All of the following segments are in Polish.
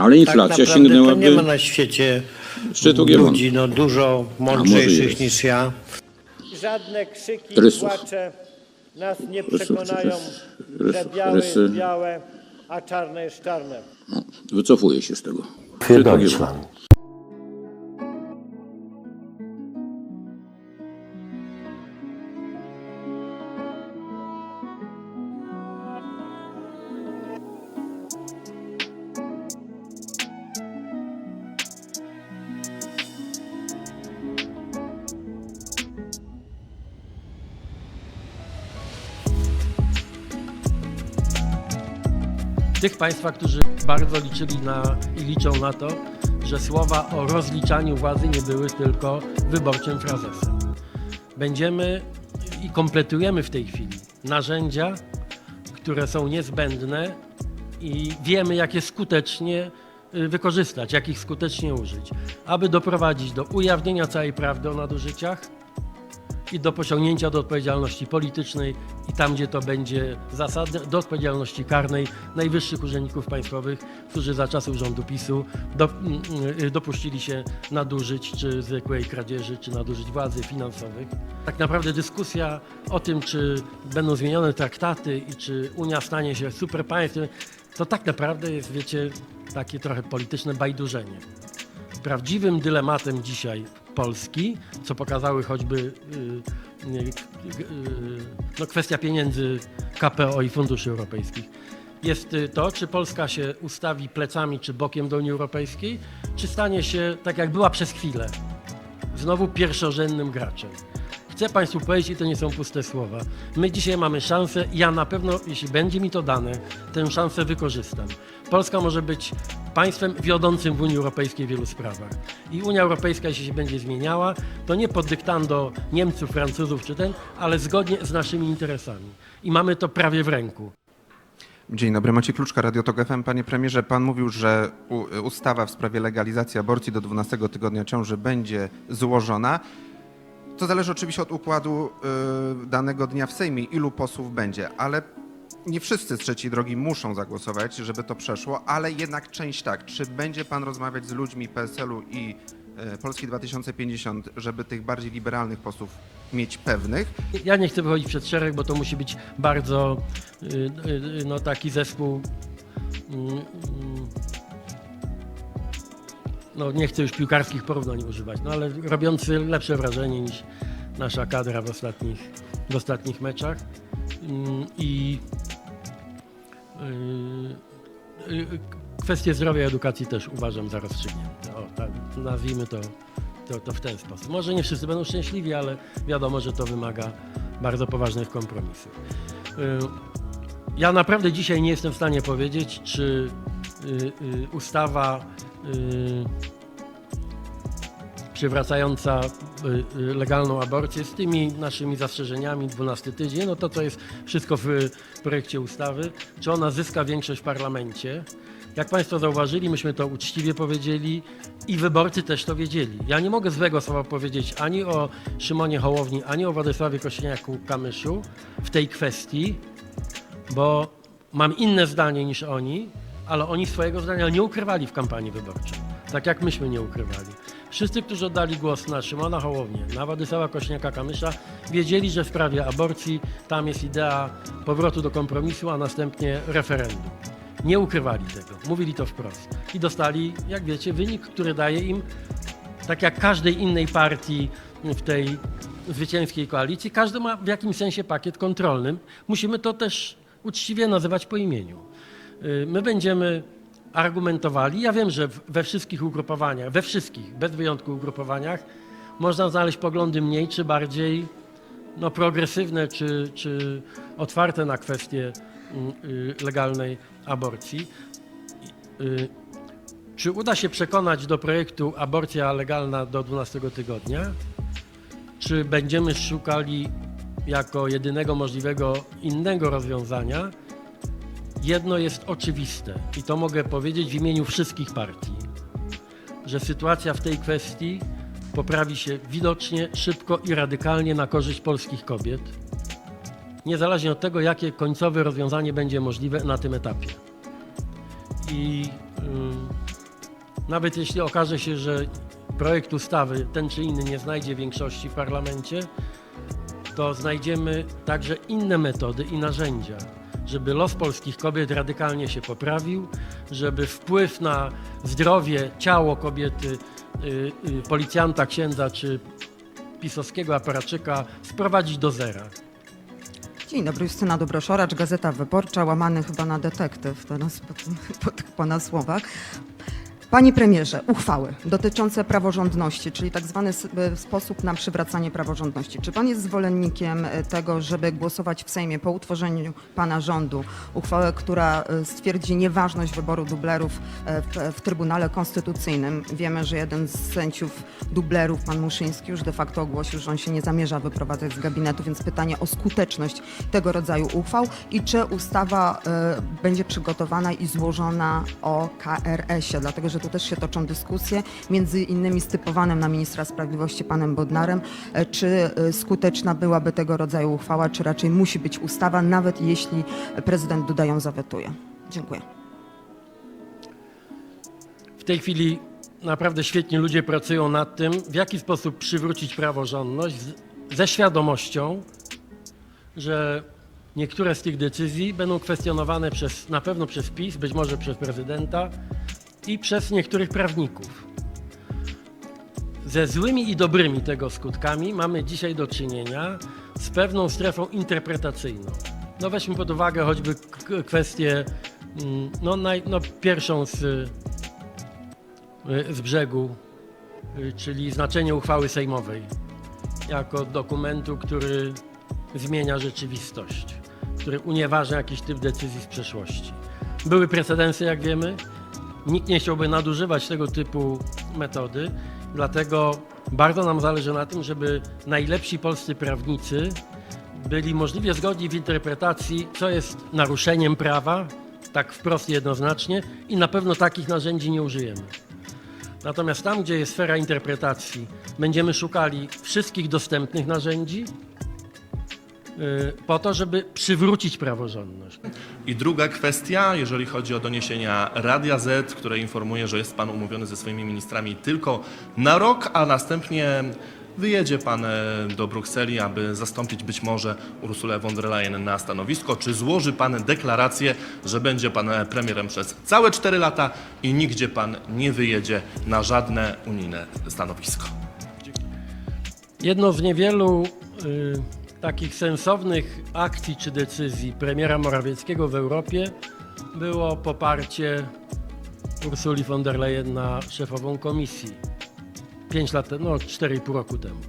Ale inflacja tak naprawdę to nie ma sięgnęłaby na świecie szczytu G1. ludzi no, dużo może mądrzejszych niż ja. Żadne krzyki Rysów. płacze nas nie Rysów przekonają, rys- że rysów? białe Rysy? jest białe, a czarne jest czarne. No, wycofuję się z tego. Für Szczytu G1. Deutschland. Tych Państwa, którzy bardzo liczyli na i liczą na to, że słowa o rozliczaniu władzy nie były tylko wyborczym frazesem. Będziemy i kompletujemy w tej chwili narzędzia, które są niezbędne i wiemy, jak je skutecznie y, wykorzystać, jak ich skutecznie użyć, aby doprowadzić do ujawnienia całej prawdy o nadużyciach, i do pociągnięcia do odpowiedzialności politycznej i tam, gdzie to będzie zasadne, do odpowiedzialności karnej najwyższych urzędników państwowych, którzy za czasów rządu PiSu mm, y, dopuścili się nadużyć, czy zwykłej kradzieży, czy nadużyć władzy finansowych. Tak naprawdę dyskusja o tym, czy będą zmienione traktaty i czy Unia stanie się superpaństwem, to tak naprawdę jest, wiecie, takie trochę polityczne bajdurzenie prawdziwym dylematem dzisiaj Polski, co pokazały choćby y, y, no, kwestia pieniędzy KPO i funduszy europejskich, jest y, to, czy Polska się ustawi plecami czy bokiem do Unii Europejskiej, czy stanie się, tak jak była przez chwilę, znowu pierwszorzędnym graczem. Chcę Państwu powiedzieć, i to nie są puste słowa. My dzisiaj mamy szansę, ja na pewno, jeśli będzie mi to dane, tę szansę wykorzystam. Polska może być państwem wiodącym w Unii Europejskiej w wielu sprawach. I Unia Europejska, jeśli się będzie zmieniała, to nie pod dyktando Niemców, Francuzów czy ten, ale zgodnie z naszymi interesami. I mamy to prawie w ręku. Dzień dobry, Maciej Kluczka, Radio Tok FM. Panie premierze, pan mówił, że ustawa w sprawie legalizacji aborcji do 12 tygodnia ciąży będzie złożona. To zależy oczywiście od układu y, danego dnia w Sejmie, ilu posłów będzie, ale nie wszyscy z trzeciej drogi muszą zagłosować, żeby to przeszło, ale jednak część tak. Czy będzie pan rozmawiać z ludźmi PSL-u i y, Polski 2050, żeby tych bardziej liberalnych posłów mieć pewnych? Ja nie chcę wychodzić przed szereg, bo to musi być bardzo y, y, no, taki zespół. mm, mm, No, nie chcę już piłkarskich porównań używać, no ale robiący lepsze wrażenie niż nasza kadra w ostatnich, w ostatnich meczach. Mm, I y, y, kwestie zdrowia i edukacji też uważam za rozstrzygnięte. O, tak, nazwijmy to, to, to w ten sposób. Może nie wszyscy będą szczęśliwi, ale wiadomo, że to wymaga bardzo poważnych kompromisów. Y, Ja naprawdę dzisiaj nie jestem w stanie powiedzieć, czy ustawa przywracająca y, y, legalną aborcję z tymi naszymi zastrzeżeniami 12 tydzień, no to to jest wszystko w projekcie ustawy, czy ona zyska większość w parlamencie. Jak Państwo zauważyli, myśmy to uczciwie powiedzieli i wyborcy też to wiedzieli. Ja nie mogę złego słowa powiedzieć ani o Szymonie Hołowni, ani o Władysławie Kośniaku-Kamyszu w tej kwestii, bo mam inne zdanie niż oni, ale oni swojego zdania nie ukrywali w kampanii wyborczej, tak jak myśmy nie ukrywali. Wszyscy, którzy oddali głos na Szymona Hołownię, na Władysława Kośniaka-Kamysza, wiedzieli, że w sprawie aborcji tam jest idea powrotu do kompromisu, a następnie referendum. Nie ukrywali tego, mówili to wprost. I dostali, jak wiecie, wynik, który daje im tak jak każdej innej partii w tej zwycięskiej koalicji, każdy ma w jakimś sensie pakiet kontrolny. Musimy to też uczciwie nazywać po imieniu. Y, My będziemy argumentowali. Ja wiem, że we wszystkich ugrupowaniach, we wszystkich, bez wyjątku ugrupowaniach, można znaleźć poglądy mniej czy bardziej no, progresywne czy, czy otwarte na kwestie mm, y, legalnej aborcji. Y, czy uda się przekonać do projektu aborcja legalna do 12 tygodnia? Czy będziemy szukali jako jedynego możliwego innego rozwiązania? Jedno jest oczywiste i to mogę powiedzieć w imieniu wszystkich partii, że sytuacja w tej kwestii poprawi się widocznie, szybko i radykalnie na korzyść polskich kobiet, niezależnie od tego, jakie końcowe rozwiązanie będzie możliwe na tym etapie. I ym, nawet jeśli okaże się, że projekt ustawy ten czy inny nie znajdzie większości w parlamencie, to znajdziemy także inne metody i narzędzia, żeby los polskich kobiet radykalnie się poprawił, żeby wpływ na zdrowie, ciało kobiety, y, y, policjanta, księdza czy pisowskiego aparaczyka sprowadzić do zera. Dzień dobry, Justyna Dobroszoracz, Gazeta Wyborcza, łamany chyba na detektyw teraz po, po tych pana słowach. Panie premierze, uchwały dotyczące praworządności, czyli tak zwany e, sposób na przywracanie praworządności. Czy pan jest zwolennikiem e, tego, żeby głosować w Sejmie po utworzeniu pana rządu uchwałę, która e, stwierdzi nieważność wyboru dublerów w, w Trybunale Konstytucyjnym? Wiemy, że jeden z sędziów dublerów, pan Muszyński, już de facto ogłosił, że on się nie zamierza wyprowadzać z gabinetu, więc pytanie o skuteczność tego rodzaju uchwał i czy ustawa e, będzie przygotowana i złożona o KRS-ie, dlatego że tu też się toczą dyskusje, między innymi z typowanym na ministra sprawiedliwości panem Bodnarem, e, czy e, skuteczna byłaby tego rodzaju uchwała, czy raczej musi być ustawa, nawet jeśli prezydent Duda ją zawetuje. Dziękuję. W tej chwili naprawdę świetni ludzie pracują nad tym, w jaki sposób przywrócić praworządność ze świadomością, że niektóre z tych decyzji będą kwestionowane przez, na pewno przez PiS, być może przez prezydenta i przez niektórych prawników. Ze złymi i dobrymi tego skutkami mamy dzisiaj do czynienia z pewną strefą interpretacyjną. No weźmy pod uwagę choćby kwestię, mm, no, naj, no pierwszą z, y, z brzegu, y, czyli znaczenie uchwały sejmowej jako dokumentu, który zmienia rzeczywistość, który unieważnia jakiś typ decyzji z przeszłości. Były precedensy, jak wiemy. Nikt nie chciałby nadużywać tego typu metody, dlatego bardzo nam zależy na tym, żeby najlepsi polscy prawnicy byli możliwie zgodni w interpretacji, co jest naruszeniem prawa, tak wprost i jednoznacznie, i na pewno takich narzędzi nie użyjemy. Natomiast tam, gdzie jest sfera interpretacji, będziemy szukali wszystkich dostępnych narzędzi po to, żeby przywrócić praworządność. I druga kwestia, jeżeli chodzi o doniesienia Radia Z, które informuje, że jest Pan umówiony ze swoimi ministrami tylko na rok, a następnie wyjedzie Pan e, do Brukseli, aby zastąpić być może Ursulę von der Leyen na stanowisko. Czy złoży Pan deklarację, że będzie Pan e, premierem przez całe 4 lata i nigdzie Pan nie wyjedzie na żadne unijne stanowisko? Jedną z niewielu y, takich sensownych akcji czy decyzji premiera Morawieckiego w Europie było poparcie Ursuli von der Leyen na szefową komisji. 5 lat, no 4,5 roku temu.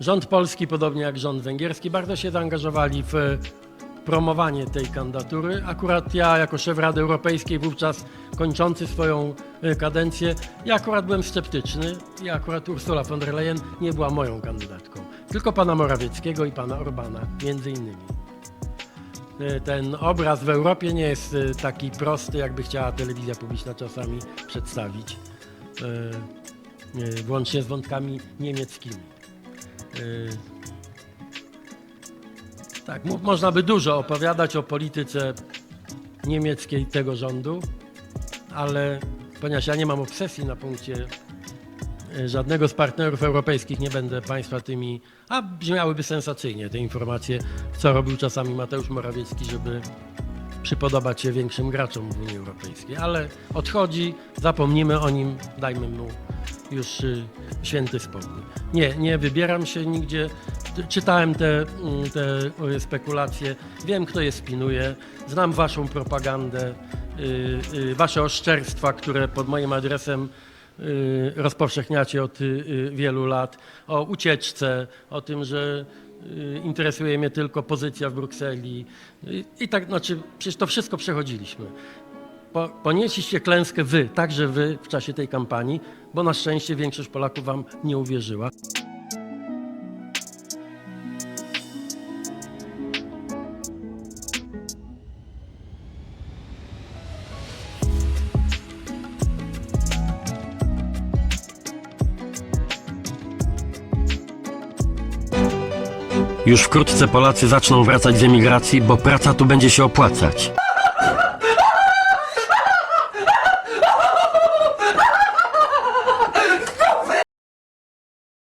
Rząd polski, podobnie jak rząd węgierski, bardzo się zaangażowali w promowanie tej kandydatury. Akurat ja, jako szef Rady Europejskiej, wówczas kończący swoją y, kadencję, ja akurat byłem sceptyczny i akurat Ursula von der Leyen nie była moją kandydatką. Tylko pana Morawieckiego i pana Orbana, między innymi. Y, Ten obraz w Europie nie jest y, taki prosty, jakby chciała telewizja publiczna czasami przedstawić, włącznie z wątkami niemieckimi. Tak, mo- można by dużo opowiadać o polityce niemieckiej tego rządu, ale ponieważ ja nie mam obsesji na punkcie e, żadnego z partnerów europejskich, nie będę Państwa tymi, a brzmiałyby sensacyjnie te informacje, co robił czasami Mateusz Morawiecki, żeby przypodobać się większym graczom w Unii Europejskiej. Ale odchodzi, zapomnimy o nim, dajmy mu już y, święty spokój. Nie, nie wybieram się nigdzie. Czytałem te, mm, te y, spekulacje, wiem kto je spinuje, znam waszą propagandę, y, wasze oszczerstwa, które pod moim adresem rozpowszechniacie od wielu lat, o ucieczce, o tym, że interesuje mnie tylko pozycja w Brukseli i tak, znaczy przecież to wszystko przechodziliśmy. Po, ponieśliście klęskę wy, także wy w czasie tej kampanii, bo na szczęście większość Polaków wam nie uwierzyła. Już wkrótce Polacy zaczną wracać z emigracji, bo praca tu będzie się opłacać.